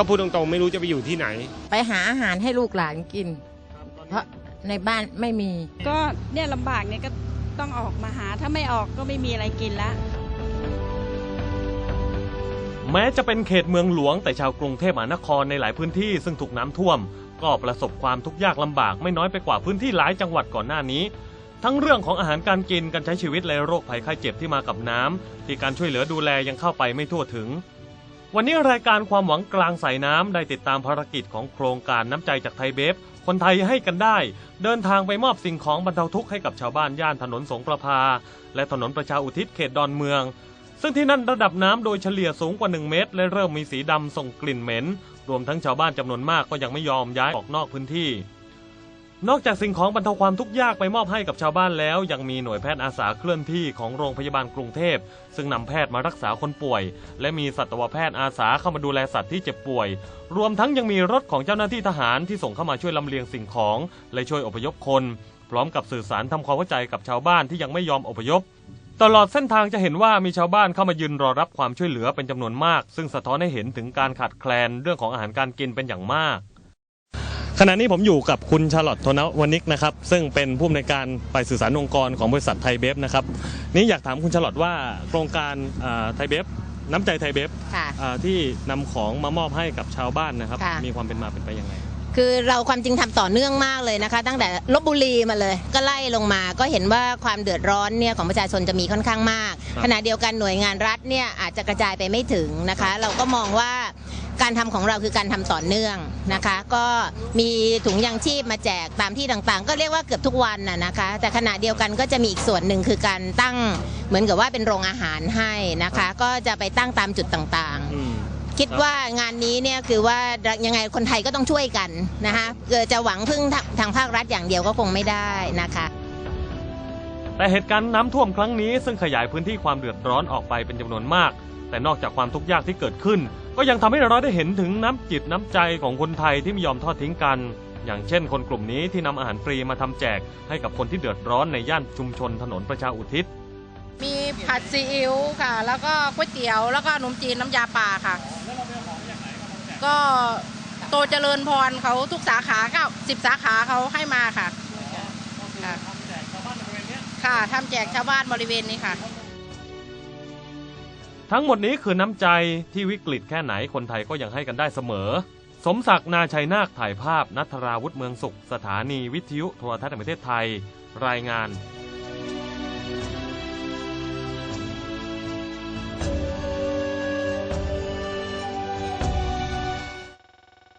ก็พูดตรงๆ ไม่รู้จะไปอยู่ที่ไหน ไปหาอาหารให้ลูกหลานกิน เพราะในบ้านไม่มี ก็เนี่ยลำบากเนี่ยก็ต้องออกมาหา ถ้าไม่ออกก็ไม่มีอะไรกินละแม้จะเป็นเขตเมืองหลวงแต่ชาวกรุงเทพมหานครในหลายพื้นที่ซึ่งถูกน้ำท่วม ก็ประสบความทุกข์ยากลำบากไม่น้อยไปกว่าพื้นที่หลายจังหวัดก่อนหน้านี้ ทั้งเรื่องของอาหารการกินการใช้ชีวิตและโรคภัยไข้เจ็บที่มากับน้ำที่การช่วยเหลือดูแลยังเข้าไปไม่ทั่วถึง วันนี้รายการความหวังกลางสายน้ำได้ติดตามภารกิจของโครงการน้ำใจจากไทยเบฟ คนไทยให้กันได้ เดินทางไปมอบสิ่งของบรรเทาทุกข์ให้กับชาวบ้านย่านถนนสงประพา และถนนประชาอุทิศเขตดอนเมือง ซึ่งที่นั่นระดับน้ำโดยเฉลี่ยสูงกว่า 1 เมตร และเริ่มมีสีดำส่งกลิ่นเหม็น รวมทั้งชาวบ้านจำนวนมากก็ยังไม่ยอมย้ายออกนอกพื้นที่ นอกจากสิ่งของบรรเทาความทุกข์ยากไปมอบให้กับชาวบ้านแล้ว ยังมีหน่วยแพทย์อาสาเคลื่อนที่ของโรงพยาบาลกรุงเทพ ซึ่งนำแพทย์มารักษาคนป่วย และมีสัตวแพทย์อาสาเข้ามาดูแลสัตว์ที่เจ็บป่วย รวมทั้งยังมีรถของเจ้าหน้าที่ทหารที่ส่งเข้ามาช่วยลำเลียงสิ่งของ และช่วยอพยพคน พร้อมกับสื่อสารทำความเข้าใจกับชาวบ้านที่ยังไม่ยอมอพยพตลอดเส้นทางจะเห็นว่ามีชาวบ้านเข้ามายืนรอรับความช่วยเหลือเป็นจำนวนมาก ซึ่งสะท้อนให้เห็นถึงการขาดแคลนเรื่องของอาหารการกินเป็นอย่างมาก ขณะนี้ผมอยู่กับคุณชาลอตโทนวนิกนะครับ ซึ่งเป็นผู้อำนวยการฝ่ายสื่อสารองค์กรของบริษัทไทยเบฟนะครับนี่อยากถามคุณชาลอตว่าโครงการอ่าไทยเบฟน้ำใจไทยเบฟค่ะอ่าที่นำของมามอบให้กับชาวบ้านนะครับ ค่ะ มีความเป็นมาเป็นไปยังไง คือเราความจริงทำต่อเนื่องมากเลยนะคะ ตั้งแต่ลบบุรีมาเลย ก็ไล่ลงมาก็เห็นว่าความเดือดร้อนเนี่ยของประชาชนจะมีค่อนข้างมาก ครับขณะเดียวกันหน่วยงานรัฐเนี่ยอาจจะกระจายไปไม่ถึงนะคะ เราก็มองว่า การทำของเราคือการทำต่อเนื่องนะคะ ก็มีถุงยางชีพมาแจกตามที่ต่างๆ ก็เรียกว่าเกือบทุกวันน่ะนะคะ แต่ขณะเดียวกันก็จะมีอีกส่วนหนึ่งคือการตั้งเหมือนกับว่าเป็นโรงอาหารให้นะคะ ก็จะไปตั้งตามจุดต่างๆอืมคิดว่างานนี้เนี่ยคือว่ายังไงคนไทยก็ต้องช่วยกันนะคะเกิดจะหวังพึ่งทางภาครัฐอย่างเดียวก็คงไม่ได้นะคะ แต่เหตุการณ์น้ำท่วมครั้งนี้ซึ่งขยายพื้นที่ความเดือดร้อนออกไปเป็นจำนวนมาก แต่นอกจากความทุกข์ยากที่เกิดขึ้น ก็ยังทำให้เราได้เห็นถึงน้ำจิตน้ำใจของคนไทยที่ไม่ยอมทอดทิ้งกัน อย่างเช่น คนกลุ่มนี้ที่นำอาหารฟรีมาทำแจกให้กับคนที่เดือดร้อนในย่านชุมชนถนนประชาอุทิศ มีผัดซีอิ๊วค่ะ แล้วก็ก๋วยเตี๋ยว แล้วก็ขนมจีนน้ำยาป่าค่ะ ก็โตเจริญพรเขาทุกสาขาเก้าสิบสาขาเขาให้มาค่ะ ค่ะค่ะทำแจกชาวบ้านบริเวณนี้ค่ะ ทั้งหมดนี้คือน้ำใจที่วิกฤตแค่ไหนคนไทยก็ยังให้กันได้เสมอ สมศักดิ์นาชัยนาคถ่ายภาพนัทราวุฒิเมืองสุข สถานีวิทยุโทรทัศน์แห่งประเทศไทย รายงาน